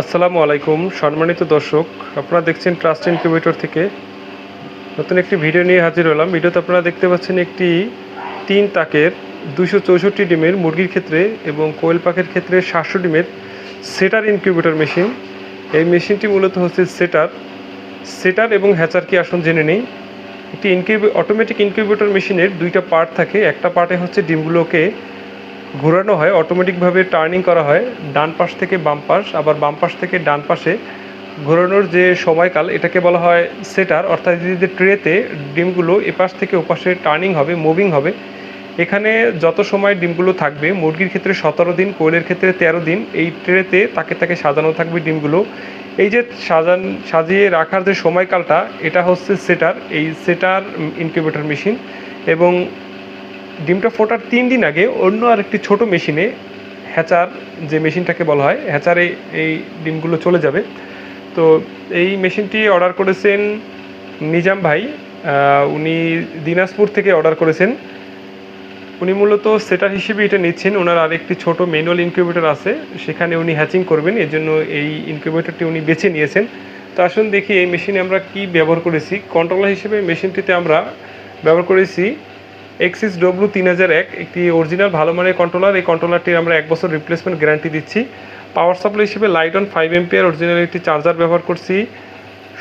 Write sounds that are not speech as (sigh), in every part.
আসসালামু আলাইকুম, সম্মানিত দর্শক, আপনারা দেখছেন ট্রাস্ট ইনকিউবেটর থেকে। নতুন একটি ভিডিও নিয়ে হাজির হলাম। ভিডিওতে আপনারা দেখতে পাচ্ছেন একটি তিন তাকের দুশো চৌষট্টি ডিমের মুরগির ক্ষেত্রে এবং কোয়েল পাখির ক্ষেত্রে সাতশো ডিমের সেটার ইনকিউবেটর মেশিন এই মেশিনটি মূলত হচ্ছে সেটার। সেটার এবং হ্যাচার কি আসুন জেনে নেই। একটি ইনকিউবে অটোমেটিক ইনকিউবেটর মেশিনের দুইটা পার্ট থাকে। একটা পার্টে হচ্ছে ডিমগুলোকে ঘোরানো হয় অটোমেটিকভাবে টার্নিং করা হয়। ডান পাশ থেকে বাম পাশ, আবার বাম পাশ থেকে ডান পাশে ঘোরানোর যে সময়কাল, এটাকে বলা হয় সেটার অর্থাৎ যে ট্রেতে ডিমগুলো এপাশ থেকে ওপাশে টার্নিং হবে মুভিং হবে। এখানে যত সময় ডিমগুলো থাকবে, মুরগির ক্ষেত্রে সতেরো দিন, কোয়েলের ক্ষেত্রে তেরো দিন, এই ট্রেতে তাকে তাকে সাজানো থাকবে ডিমগুলো। এই যে সাজান, সাজিয়ে রাখার যে সময়কালটা, এটা হচ্ছে সেটার এই সেটার ইনকিউবেটর মেশিন এবং ডিমটা ফোটার তিন দিন আগে অন্য আরেকটি ছোট মেশিনে হ্যাচার যে মেশিনটাকে বলা হয়, হ্যাচারে এই ডিমগুলো চলে যাবে। তো এই মেশিনটি অর্ডার করেছেন নিজাম ভাই উনি দিনাজপুর থেকে অর্ডার করেছেন। উনি মূলত সেটার হিসেবে এটা নিচ্ছেন, ওনার আরেকটি ছোট ম্যানুয়াল ইনকিউবেটর আছে, সেখানে উনি হ্যাচিং করবেন এর জন্য এই ইনকিউবেটরটি উনি বেছে নিয়েছেন। তো আসুন দেখি এই মেশিনে আমরা কি ব্যবহার করেছি। কন্ট্রোলার হিসেবে মেশিনটিতে আমরা ব্যবহার করেছি এক্সিস ডব্লু তিন হাজার এক, একটি অরিজিনাল ভালো মানের কন্ট্রোলার এই কন্ট্রোলারটির আমরা এক বছর রিপ্লেসমেন্ট গ্যারান্টি দিচ্ছি। পাওয়ার সাপ্লাই হিসেবে light on five ampere original একটি চার্জার ব্যবহার করছি।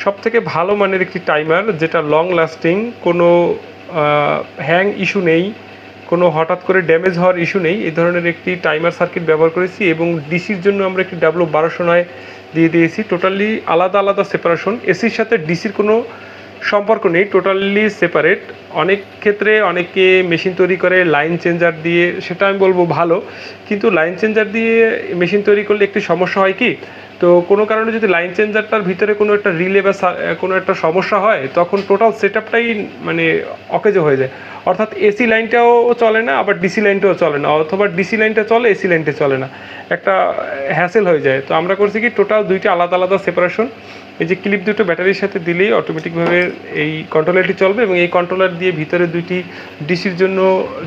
সব থেকে ভালো মানের একটি টাইমার যেটা লং লাস্টিং কোনো হ্যাং ইস্যু নেই, কোনো হঠাৎ করে ড্যামেজ হওয়ার ইস্যু নেই। এই ধরনের একটি টাইমার সার্কিট ব্যবহার করেছি এবং ডিসির জন্য আমরা একটি ডাব্লু বারোশো নয় দিয়ে দিয়েছি। টোটালি আলাদা আলাদা সেপারেশন এসির সাথে ডিসির কোনো সম্পর্ক নেই টোটালি সেপারেট অনেক ক্ষেত্রে অনেকে মেশিন তৈরি করে লাইন চেঞ্জার দিয়ে, সেটা আমি বলব ভালো। কিন্তু লাইন চেঞ্জার দিয়ে মেশিন তৈরি করলে একটি সমস্যা হয় কি? তো কোনো কারণে যদি লাইন চেঞ্জারটার ভিতরে কোনো একটা রিলে বা কোনো একটা সমস্যা হয়, তখন টোটাল সেট আপটাই মানে অকেজো হয়ে যায়। অর্থাৎ এসি লাইনটাও চলে না, আবার ডিসি লাইনটাও চলে না, অথবা ডিসি লাইনটা চলে এসি লাইনটা চলে না। একটা হ্যাসেল হয়ে যায়। তো আমরা করছি কি টোটাল দুইটা আলাদা আলাদা সেপারেশন এই যে ক্লিপ দুটো ব্যাটারির সাথে দিলেই অটোমেটিকভাবে এই কন্ট্রোলারটি চলবে এবং এই কন্ট্রোলার দিয়ে ভিতরে দুইটি ডিসির জন্য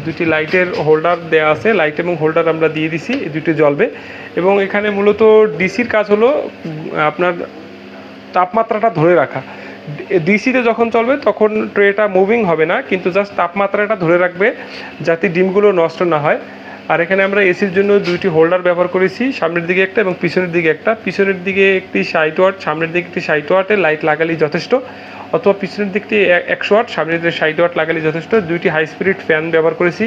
দুটি লাইটের হোল্ডার দেওয়া আছে। লাইট এবং হোল্ডার আমরা দিয়ে দিছি, এই দুটি জ্বলবে। এবং এখানে মূলত ডিসির কাজ হলো আপনার তাপমাত্রাটা ধরে রাখা। ডিসিতে যখন চলবে তখন ট্রেটা মুভিং হবে না, কিন্তু জাস্ট তাপমাত্রাটা ধরে রাখবে যাতে ডিমগুলো নষ্ট না হয়। আর এখানে আমরা এসির জন্য দুইটি হোল্ডার ব্যবহার করেছি, সামনের দিকে একটা এবং পিছনের দিকে একটা। পিছনের দিকে একটি ষাট ওয়াট সামনের দিকে একটি ষাট ওয়াটের লাইট লাগালেই যথেষ্ট। অথবা পিছনের দিকটি একশো ওয়াট সামনের দিকে ষাট ওয়াট লাগালেই যথেষ্ট। দুইটি হাই স্পিরিট ফ্যান ব্যবহার করেছি।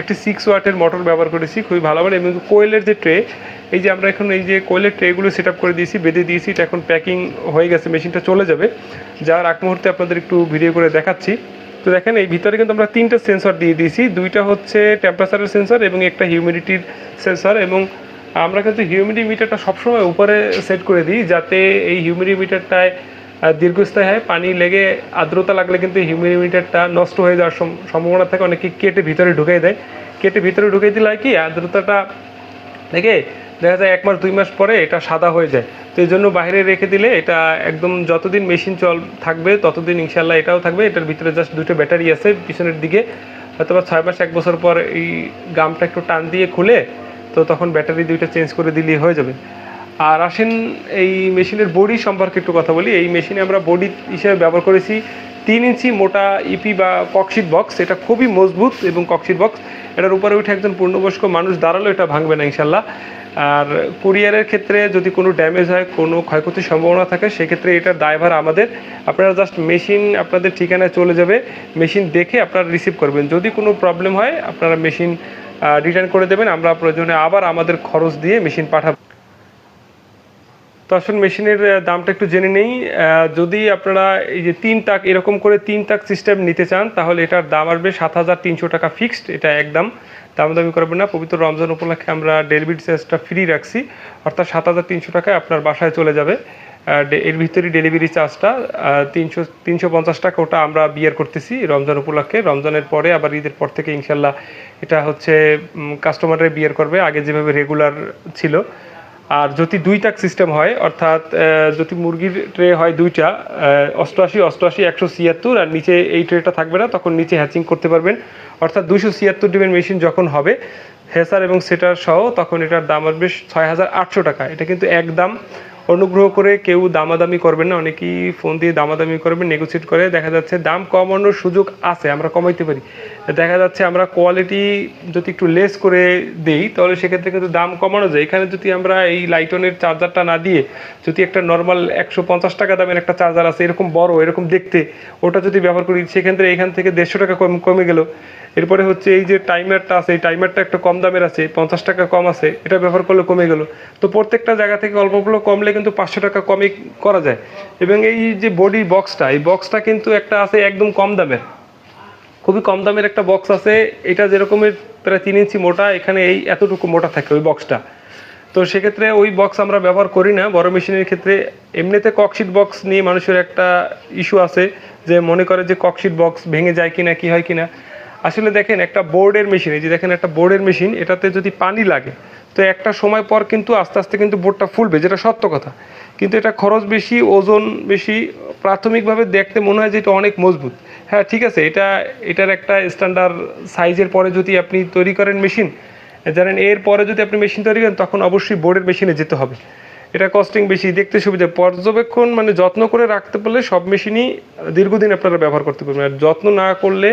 একটি সিক্স ওয়াটের মোটর ব্যবহার করেছি, খুবই ভালো মানে এবং কোয়েলের যে ট্রে এই যে আমরা এখন এই যে কোয়েলের ট্রেগুলো সেট আপ করে দিয়েছি, বেঁধে দিয়েছি, এটা এখন প্যাকিং হয়ে গেছে মেশিনটা চলে যাবে। যার আগ মুহূর্তে আপনাদের একটু ভিডিও করে দেখাচ্ছি। তো দেখেন, এই ভিতরে কিন্তু আমরা তিনটা সেন্সর দিয়ে দিয়েছি। দুইটা হচ্ছে টেম্পারেচারের সেন্সর এবং একটা হিউমিডিটির সেন্সর এবং আমরা কিন্তু হিউমিডি মিটারটা সবসময় উপরে সেট করে দিই যাতে এই হিউমিডি মিটারটায় দীর্ঘস্থায়ী হয়। পানি লেগে আর্দ্রতা লাগলে কিন্তু হিউমিডি মিটারটা নষ্ট হয়ে যাওয়ার সম্ভাবনা থাকে। অনেকে কেটে ভিতরে ঢুকিয়ে দেয়। কেটে ভিতরে ঢুকিয়ে দিলে কি, আর্দ্রতাটা দেখে দেখা যায় এক মাস দুই মাস পরে এটা সাদা হয়ে যায়। তো এই জন্য বাইরে রেখে দিলে এটা একদম যতদিন মেশিন চল থাকবে, ততদিন ইনশাল্লাহ এটাও থাকবে। এটার ভিতরে জাস্ট দুটো ব্যাটারি আছে পিছনের দিকে। হয়তো বা ছয় মাস, এক বছর পর এই গামটা একটু টান দিয়ে খুলে, তো তখন ব্যাটারি দুইটা চেঞ্জ করে দিলেই হয়ে যাবে। আর আসেন, এই মেশিনের বডি সম্পর্কে একটু কথা বলি। এই মেশিনে আমরা বডি হিসেবে ব্যবহার করেছি তিন ইঞ্চি মোটা ইপি বা ককশিট বক্স এটা খুবই মজবুত এবং ককশিট বক্স এটার উপরে উঠে একজন পূর্ণবয়স্ক মানুষ দাঁড়ালেও এটা ভাঙবে না ইনশাল্লাহ। আর কুরিয়ারের ক্ষেত্রে যদি কোনো ড্যামেজ হয়, কোনো ক্ষয়ক্ষতির সম্ভাবনা থাকে, সেক্ষেত্রে এটার দায়ভার আমাদের। আপনারা জাস্ট মেশিন আপনাদের ঠিকানায় চলে যাবে মেশিন দেখে আপনারা রিসিভ করবেন। যদি কোনো প্রবলেম হয়, আপনারা মেশিন রিটার্ন করে দেবেন। আমরা প্রয়োজনে আবার আমাদের খরচ দিয়ে মেশিন পাঠাবো। তো মেশিনের দামটা একটু জেনে নেই। যদি আপনারা এই যে তিন তাক, এরকম করে তিন তাক সিস্টেম নিতে চান, তাহলে এটার দাম আসবে সাত হাজার তিনশো টাকা ফিক্সড এটা একদম দামাদামি করবেন না। পবিত্র রমজান উপলক্ষে আমরা ডেলিভারি চার্জটা ফ্রি রাখছি, অর্থাৎ সাত হাজার তিনশো টাকায় আপনার বাসায় চলে যাবে। এর ভিতরে ডেলিভারি চার্জটা তিনশো তিনশো পঞ্চাশ টাকা ওটা আমরা বিয়ার করতেছি রমজান উপলক্ষে। রমজানের পরে আবার ঈদের পর থেকে ইনশাল্লাহ এটা হচ্ছে কাস্টমাররা বিয়ার করবে। আগে যেভাবে রেগুলার ছিল আর যদি দুই তাক সিস্টেম হয়, অর্থাৎ যদি মুরগির ট্রে হয় দুইটা অষ্টআশি অষ্টআশি, একশো ছিয়াত্তর, আর নিচে এই ট্রেটা থাকবে না, তখন নিচে হ্যাচিং করতে পারবেন। অর্থাৎ দুইশো ছিয়াত্তর ডিমের মেশিন যখন হবে, হেসার এবং সেটার সহ, তখন এটার দাম আসবে ছয় হাজার আটশো টাকা। এটা কিন্তু একদম অনুগ্রহ করে কেউ দামাদামি করবেন না। অনেকেই ফোন দিয়ে দামাদামি করবেন নেগোসিয়েট করে। দেখা যাচ্ছে দাম কমানোর সুযোগ আছে, আমরা কমাইতে পারি। দেখা যাচ্ছে আমরা কোয়ালিটি যদি একটু লেস করে দেই, তাহলে সেক্ষেত্রে কিন্তু দাম কমানো যায়। এখানে যদি আমরা এই লাইটনের চার্জারটা না দিয়ে যদি একটা নর্মাল একশো পঞ্চাশ টাকা দামের একটা চার্জার আছে, এরকম বড়, এরকম দেখতে, ওটা যদি ব্যবহার করি, সেক্ষেত্রে এখান থেকে দেড়শো টাকা কম, কমে গেল। এরপরে হচ্ছে এই যে টাইমারটা আছে, এই টাইমারটা একটা কম দামের আছে, পঞ্চাশ টাকা কম আছে, এটা ব্যবহার করলে কমে গেল। তো প্রত্যেকটা জায়গা থেকে অল্প অল্প কমলে কিন্তু পাঁচশো টাকা কমে করা যায়। এবং এই যে বডি বক্সটা এই বক্সটা কিন্তু একটা আছে একদম কম দামের। খুবই কম দামের একটা বক্স আছে, এটা যেরকমের প্রায় তিন ইঞ্চি মোটা, এখানে এই এতটুকু মোটা থাকে ওই বক্সটা তো সেক্ষেত্রে ওই বক্স আমরা ব্যবহার করি না, বড় মেশিনের ক্ষেত্রে। এমনিতে ককশিট বক্স নিয়ে মানুষের একটা ইস্যু আছে, যে মনে করে যে ককশিট বক্স ভেঙে যায় কিনা, কি হয় কিনা। আসলে দেখেন একটা বোর্ডের মেশিন এই যে দেখেন একটা বোর্ডের মেশিন এটাতে যদি পানি লাগে, তো একটা সময় পর কিন্তু আস্তে আস্তে কিন্তু বোর্ডটা ফুলবে, যেটা সত্য কথা। কিন্তু এটা খরচ বেশি, ওজন বেশি, প্রাথমিকভাবে দেখতে মনে হয় যে এটা অনেক মজবুত। হ্যাঁ ঠিক আছে, এটা, এটার একটা স্ট্যান্ডার্ড সাইজের পরে যদি আপনি তৈরি করেন মেশিন জানেন, এর পরে যদি আপনি মেশিন তৈরি করেন, তখন অবশ্যই বোর্ডের মেশিনে যেতে হবে। এটা কস্টিং বেশি, দেখতে সুবিধা, পর্যবেক্ষণ মানে যত্ন করে রাখতে পারলে সব মেশিনই দীর্ঘদিন আপনারা ব্যবহার করতে পারবেন। আর যত্ন না করলে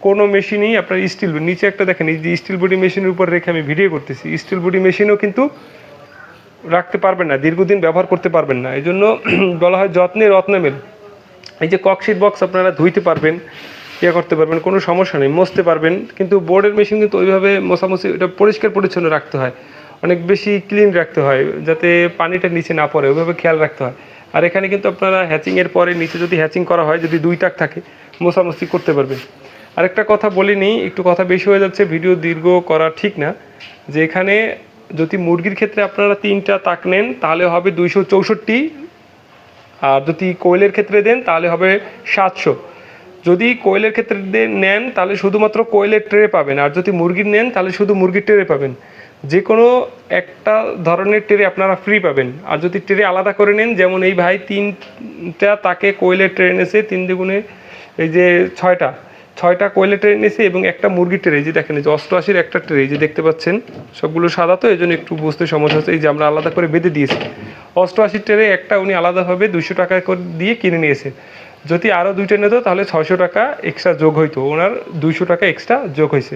কোনো মেশিনই আপনার স্টিল নিচে একটা দেখেন, এই যে স্টিল বডি মেশিনের উপর রেখে আমি ভিডিও করতেছি। স্টিল বডি মেশিনও কিন্তু রাখতে পারবেন না, দীর্ঘদিন ব্যবহার করতে পারবেন না। এই জন্য (clears throat) বলা হয় যত্নে রত্নে মেল। এই যে ককশিট বক্স আপনারা ধুইতে পারবেন ইয়ে করতে পারবেন, কোনো সমস্যা নেই মুছতে পারবেন। কিন্তু বোর্ডের মেশিন কিন্তু ওইভাবে মোছামুছি, এটা পরিষ্কার পরিচ্ছন্ন রাখতে হয়। অনেক বেশি ক্লিন রাখতে হয়, যাতে পানিটা নিচে না পড়ে, ওইভাবে খেয়াল রাখতে হয়। আর এখানে কিন্তু আপনারা হ্যাচিংয়ের পরে নিচে যদি হ্যাচিং করা হয়, যদি দুই টাক থাকে, মোছামুছি করতে পারবেন। আরেকটা কথা বলিনি, একটু কথা বেশি হয়ে যাচ্ছে, ভিডিও দীর্ঘ করা ঠিক না। যে এখানে যদি মুরগির ক্ষেত্রে আপনারা তিনটা তাক নেন, তাহলে হবে দুইশো চৌষট্টি। আর যদি কোয়েলের ক্ষেত্রে দেন, তাহলে হবে সাতশো। যদি কোয়েলের ক্ষেত্রে নেন, তাহলে শুধুমাত্র কোয়েলের ট্রে পাবেন। আর যদি মুরগির নেন, তাহলে শুধু মুরগির ট্রে পাবেন। যে কোনো একটা ধরনের ট্রে আপনারা ফ্রি পাবেন। আর যদি ট্রে আলাদা করে নেন, যেমন এই ভাই তিনটা তাকে কোয়েলের ট্রে এনেছে, তিন দ্বিগুণে এই যে ছয়টা ছয়টা কোয়েলের ট্রে এনেছে এবং একটা মুরগির ট্রে যে দেখেন যে অষ্টআশির একটা ট্রে যে দেখতে পাচ্ছেন, সবগুলো সাদা তো এই জন্য একটু বুঝতে সমস্যা হচ্ছে, এই যে আমরা আলাদা করে বেঁধে দিয়েছি। অষ্টআশি ট্রে একটা উনি আলাদাভাবে দুশো টাকা করে দিয়ে কিনে নিয়েছে। যদি আরও দুইটা নিত, তাহলে ছয়শো টাকা এক্সট্রা যোগ হইতো। ওনার দুইশো টাকা এক্সট্রা যোগ হয়েছে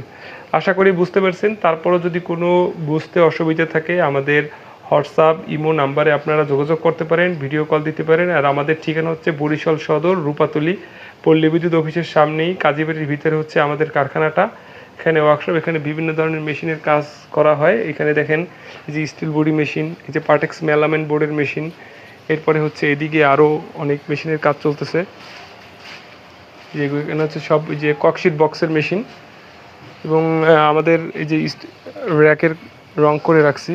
আশা করি বুঝতে পারছেন। তারপরও যদি কোনো বুঝতে অসুবিধা থাকে আমাদের হোয়াটসঅ্যাপ, ইমো নাম্বারে আপনারা যোগাযোগ করতে পারেন, ভিডিও কল দিতে পারেন। আর আমাদের ঠিকানা হচ্ছে বরিশাল সদর, রূপাতলি, পল্লী বিদ্যুৎ অফিসের সামনেই। কাজীবাড়ির ভিতরে হচ্ছে আমাদের কারখানাটা। এখানে ওয়ার্কশপ এখানে বিভিন্ন ধরনের মেশিনের কাজ করা হয়। এখানে দেখেন এই যে স্টিল বডি মেশিন এই যে পার্টেক্স মেলামেন্ট বোর্ডের মেশিন এরপরে হচ্ছে এদিকে আরও অনেক মেশিনের কাজ চলতেছে। যেগুলো এখানে হচ্ছে সব যে ককশিট বক্সের মেশিন এবং আমাদের এই যে র্যাকের রং করে রাখছি।